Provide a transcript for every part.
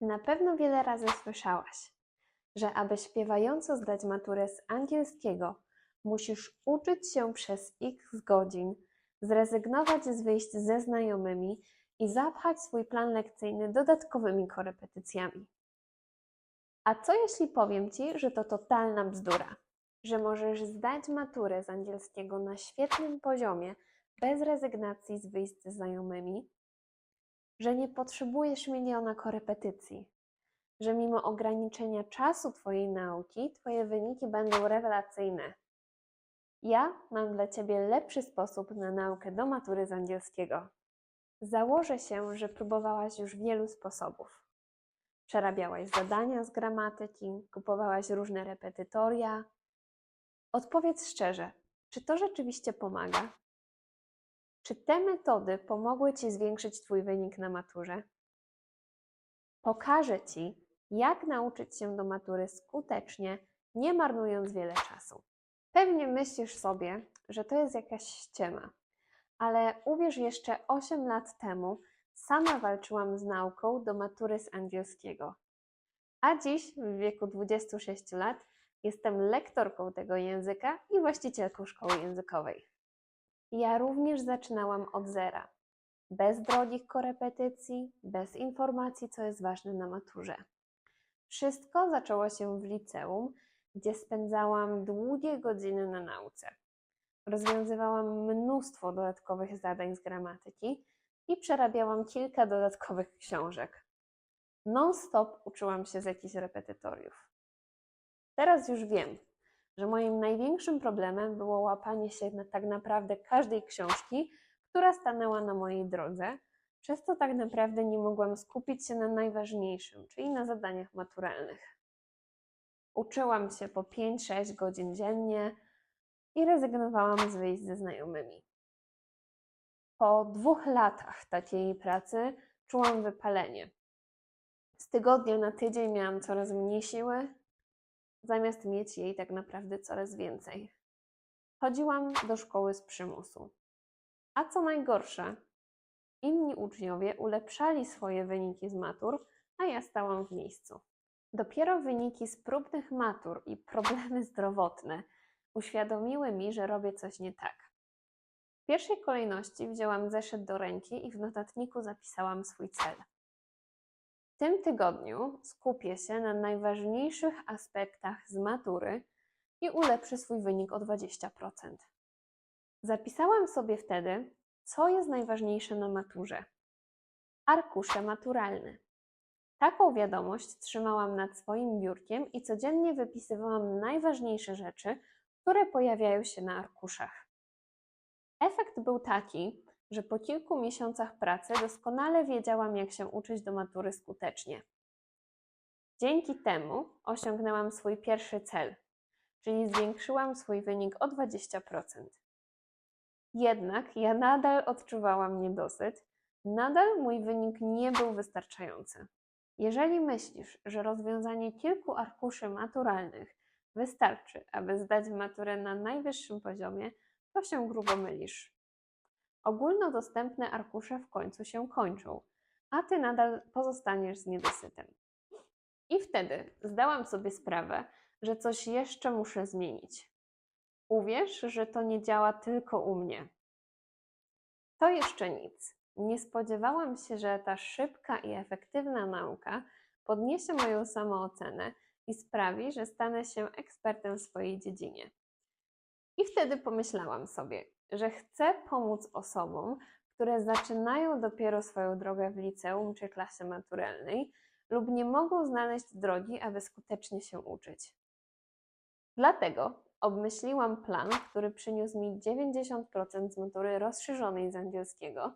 Na pewno wiele razy słyszałaś, że aby śpiewająco zdać maturę z angielskiego, musisz uczyć się przez x godzin, zrezygnować z wyjść ze znajomymi i zapchać swój plan lekcyjny dodatkowymi korepetycjami. A co jeśli powiem Ci, że to totalna bzdura? Że możesz zdać maturę z angielskiego na świetnym poziomie, bez rezygnacji z wyjść ze znajomymi? Że nie potrzebujesz miliona korepetycji? Że mimo ograniczenia czasu Twojej nauki, Twoje wyniki będą rewelacyjne? Ja mam dla Ciebie lepszy sposób na naukę do matury z angielskiego. Założę się, że próbowałaś już wielu sposobów. Przerabiałaś zadania z gramatyki, kupowałaś różne repetytoria. Odpowiedz szczerze, czy to rzeczywiście pomaga? Czy te metody pomogły Ci zwiększyć Twój wynik na maturze? Pokażę Ci, jak nauczyć się do matury skutecznie, nie marnując wiele czasu. Pewnie myślisz sobie, że to jest jakaś ściema, ale uwierz, jeszcze 8 lat temu sama walczyłam z nauką do matury z angielskiego. A dziś, w wieku 26 lat, jestem lektorką tego języka i właścicielką szkoły językowej. Ja również zaczynałam od zera, bez drogich korepetycji, bez informacji, co jest ważne na maturze. Wszystko zaczęło się w liceum, gdzie spędzałam długie godziny na nauce. Rozwiązywałam mnóstwo dodatkowych zadań z gramatyki i przerabiałam kilka dodatkowych książek. Non-stop uczyłam się z jakichś repetytoriów. Teraz już wiem, że moim największym problemem było łapanie się na tak naprawdę każdej książki, która stanęła na mojej drodze, przez to tak naprawdę nie mogłam skupić się na najważniejszym, czyli na zadaniach maturalnych. Uczyłam się po 5-6 godzin dziennie i rezygnowałam z wyjść ze znajomymi. Po dwóch latach takiej pracy czułam wypalenie. Z tygodnia na tydzień miałam coraz mniej siły, zamiast mieć jej tak naprawdę coraz więcej. Chodziłam do szkoły z przymusu. A co najgorsze, inni uczniowie ulepszali swoje wyniki z matur, a ja stałam w miejscu. Dopiero wyniki z próbnych matur i problemy zdrowotne uświadomiły mi, że robię coś nie tak. W pierwszej kolejności wzięłam zeszyt do ręki i w notatniku zapisałam swój cel. W tym tygodniu skupię się na najważniejszych aspektach z matury i ulepszę swój wynik o 20%. Zapisałam sobie wtedy, co jest najważniejsze na maturze. Arkusze maturalne. Taką wiadomość trzymałam nad swoim biurkiem i codziennie wypisywałam najważniejsze rzeczy, które pojawiają się na arkuszach. Efekt był taki, że po kilku miesiącach pracy doskonale wiedziałam, jak się uczyć do matury skutecznie. Dzięki temu osiągnęłam swój pierwszy cel, czyli zwiększyłam swój wynik o 20%. Jednak ja nadal odczuwałam niedosyt, nadal mój wynik nie był wystarczający. Jeżeli myślisz, że rozwiązanie kilku arkuszy maturalnych wystarczy, aby zdać maturę na najwyższym poziomie, to się grubo mylisz. Ogólnodostępne arkusze w końcu się kończą, a ty nadal pozostaniesz z niedosytem. I wtedy zdałam sobie sprawę, że coś jeszcze muszę zmienić. Uwierz, że to nie działa tylko u mnie. To jeszcze nic. Nie spodziewałam się, że ta szybka i efektywna nauka podniesie moją samoocenę i sprawi, że stanę się ekspertem w swojej dziedzinie. I wtedy pomyślałam sobie, że chcę pomóc osobom, które zaczynają dopiero swoją drogę w liceum czy klasie maturalnej lub nie mogą znaleźć drogi, aby skutecznie się uczyć. Dlatego obmyśliłam plan, który przyniósł mi 90% z matury rozszerzonej z angielskiego,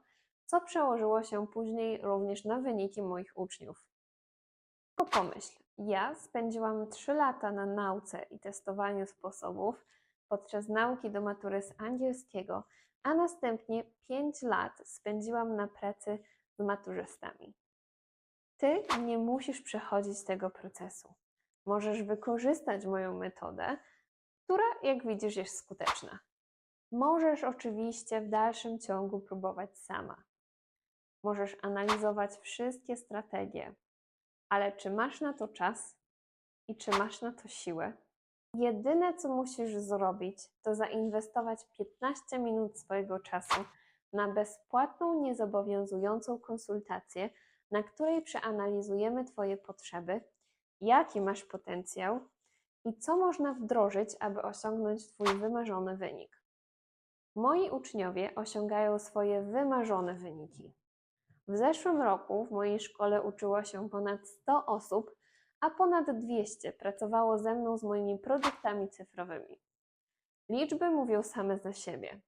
co przełożyło się później również na wyniki moich uczniów. Tylko pomyśl, ja spędziłam 3 lata na nauce i testowaniu sposobów podczas nauki do matury z angielskiego, a następnie 5 lat spędziłam na pracy z maturzystami. Ty nie musisz przechodzić tego procesu. Możesz wykorzystać moją metodę, która, jak widzisz, jest skuteczna. Możesz oczywiście w dalszym ciągu próbować sama. Możesz analizować wszystkie strategie, Ale czy masz na to czas i czy masz na to siłę? Jedyne, co musisz zrobić, to zainwestować 15 minut swojego czasu na bezpłatną, niezobowiązującą konsultację, na której przeanalizujemy Twoje potrzeby, jaki masz potencjał i co można wdrożyć, aby osiągnąć Twój wymarzony wynik. Moi uczniowie osiągają swoje wymarzone wyniki. W zeszłym roku w mojej szkole uczyło się ponad 100 osób, a ponad 200 pracowało ze mną z moimi produktami cyfrowymi. Liczby mówią same za siebie.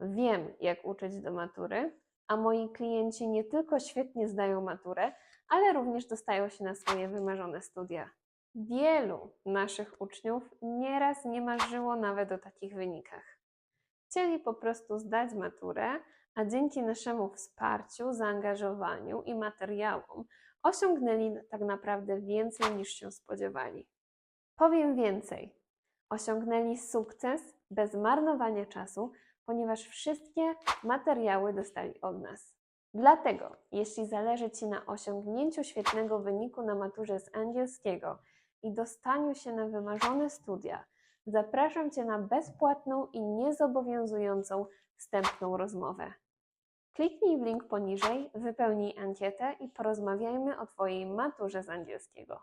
Wiem, jak uczyć do matury, a moi klienci nie tylko świetnie zdają maturę, ale również dostają się na swoje wymarzone studia. Wielu naszych uczniów nieraz nie marzyło nawet o takich wynikach. Chcieli po prostu zdać maturę, a dzięki naszemu wsparciu, zaangażowaniu i materiałom osiągnęli tak naprawdę więcej niż się spodziewali. Powiem więcej. Osiągnęli sukces bez marnowania czasu, ponieważ wszystkie materiały dostali od nas. Dlatego, jeśli zależy Ci na osiągnięciu świetnego wyniku na maturze z angielskiego i dostaniu się na wymarzone studia, zapraszam Cię na bezpłatną i niezobowiązującą wstępną rozmowę. Kliknij w link poniżej, wypełnij ankietę i porozmawiajmy o Twojej maturze z angielskiego.